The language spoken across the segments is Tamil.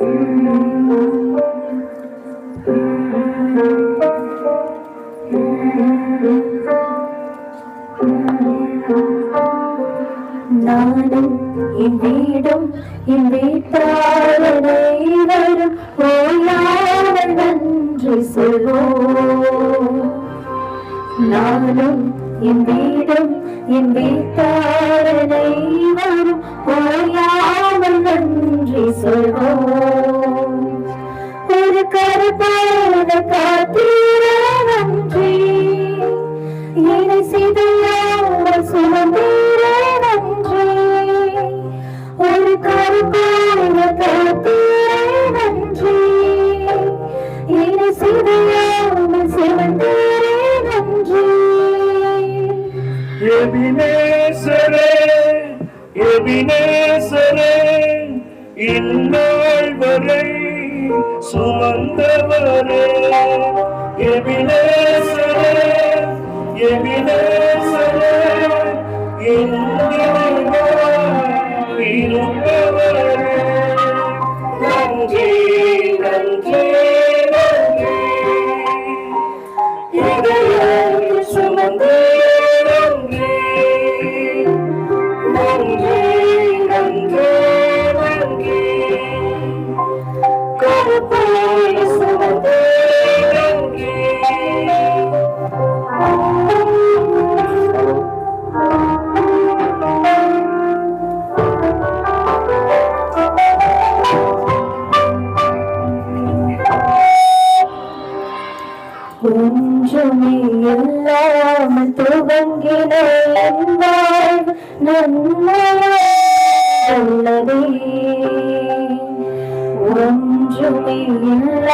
நானும் என் வீடும் என் வீட்டாளனை ஓயாமல் நன்றி சொல்வோம். நானும் என் வீடும் என் வீட்டாளனை வரும் ஓயாமல் நன்றி சொல்வோம். எபினேசரே எபினேசரே இந்நாள் வரை சுமந்தவரே. எபினேசரே நன்றி நன்றி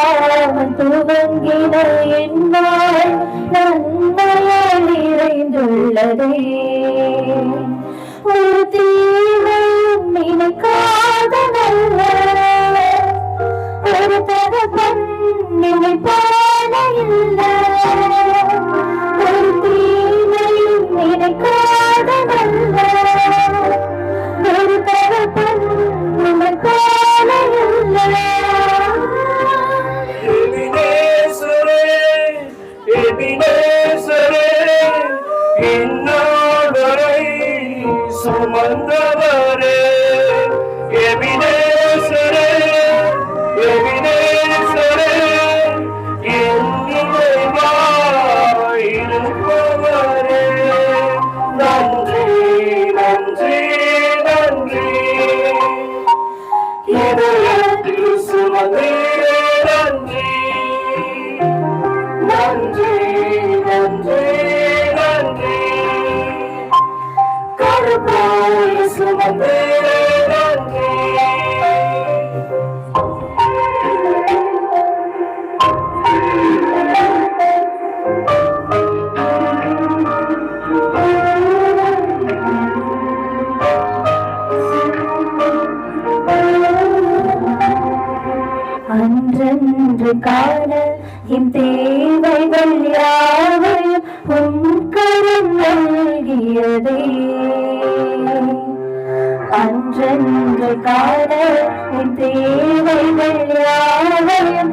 துவங்கின துவங்கின என் நன்மையால் நிறைந்துள்ளதே ஒரு தீ சுமந்தவரே எபினேசரே எபினேசரே என் நினைவாயிருப்பவரே நன்றி நன்றி நன்றி. இதயத்தில் சுமந்தீரே அன்றன்று காண என் தேவைகள் யாவையும் உன் கரம் நல்கியதே. அன்றன்று காண என் தேவைகள் யாவையும்